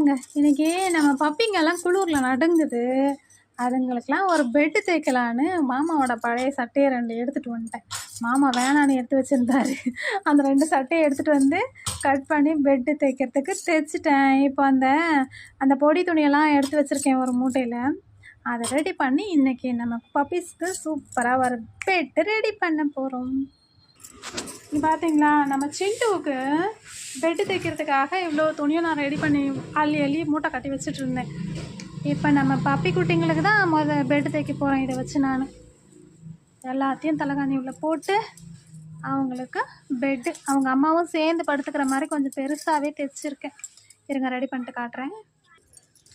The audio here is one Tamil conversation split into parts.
வாங்க இன்னைக்கு நம்ம பப்பிங்கெல்லாம் குளூரில் நடுங்குது. அதுங்களுக்கெல்லாம் ஒரு பெட்டு தேய்க்கலான்னு மாமாவோட பழைய சட்டையை ரெண்டு எடுத்துகிட்டு வந்துட்டேன். மாமா வேணான்னு எடுத்து வச்சுருந்தாரு. அந்த ரெண்டு சட்டையை எடுத்துகிட்டு வந்து கட் பண்ணி பெட்டு தைக்கிறதுக்கு தைச்சிட்டேன் இப்போ அந்த அந்த பொடி துணியெல்லாம் எடுத்து வச்சுருக்கேன் ஒரு மூட்டையில். அதை ரெடி பண்ணி இன்னைக்கு நம்ம பப்பீஸ்க்கு சூப்பராக ஒரு பெட்டு ரெடி பண்ண போகிறோம் இங்க பார்த்தீங்களா நம்ம சிண்டுவுக்கு பெட்டு தைக்கிறதுக்காக இவ்வளோ துணியும் நான் ரெடி பண்ணி அள்ளி அள்ளி மூட்டை கட்டி வச்சுட்டு இருந்தேன். இப்போ நம்ம பப்பி குட்டிங்களுக்கு தான் முத பெட்டு தைக்க போகிறேன் இதை வச்சு நான். எல்லாத்தையும் தலைகாணி உள்ள போட்டு அவங்களுக்கு பெட்டு அவங்க அம்மாவும் சேர்ந்து படுத்துக்கிற மாதிரி கொஞ்சம் பெருசாகவே தைச்சிருக்கேன். இருங்க ரெடி பண்ணிட்டு காட்டுறேன்.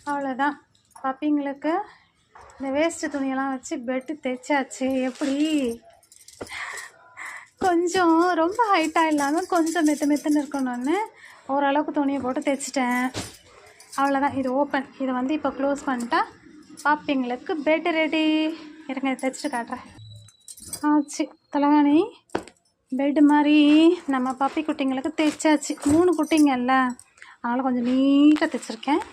அவ்வளோதான் பப்பிங்களுக்கு இந்த வேஸ்ட்டு துணியெல்லாம் வச்சு பெட்டு தைச்சாச்சு. எப்படி? கொஞ்சம் ரொம்ப ஹைட்டாக இல்லாமல் கொஞ்சம் மெத்து மெத்துன்னு இருக்கணும்னு ஓரளவுக்கு துணியை போட்டு தைச்சிட்டேன். அவ்வளோதான் இது ஓப்பன் இதை வந்து இப்போ க்ளோஸ் பண்ணிட்டா பாப்பிங்களுக்கு பெட் ரெடி இருங்க தைச்சிட்டு காட்டுறேன். ஆச்சு. தலகாணி பெட்டு மாதிரி நம்ம பப்பி குட்டிங்களுக்கு தைச்சாச்சு. மூணு குட்டிங்கல்ல அதனால் கொஞ்சம் நீட்டாக தைச்சிருக்கேன்.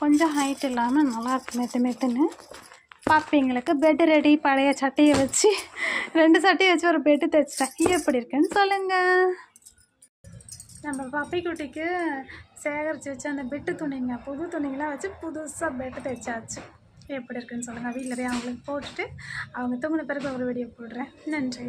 கொஞ்சம் ஹைட் இல்லாமல் நல்லாயிருக்கு மெத்த மெத்து மெத்துன்னு. பாப்பிங்களுக்கு பெட்டு ரெடி பழைய சட்டையை வச்சு ரெண்டு சட்டையை வச்சு ஒரு பெட்டு தைச்சிட்டேன். எப்படி இருக்குன்னு சொல்லுங்கள் நம்ம பப்பி குட்டிக்கு சேகரித்து வச்சு அந்த பெட்டு துணிங்க புது துணிங்களாம் வச்சு புதுசாக பெட்டு தைச்சாச்சு. எப்படி இருக்குன்னு சொல்லுங்கள் வீட்டில் போய் அவங்களுக்கு போட்டுட்டு அவங்க தூங்கின பிறகு ஒரு வீடியோ போடுறேன். நன்றி.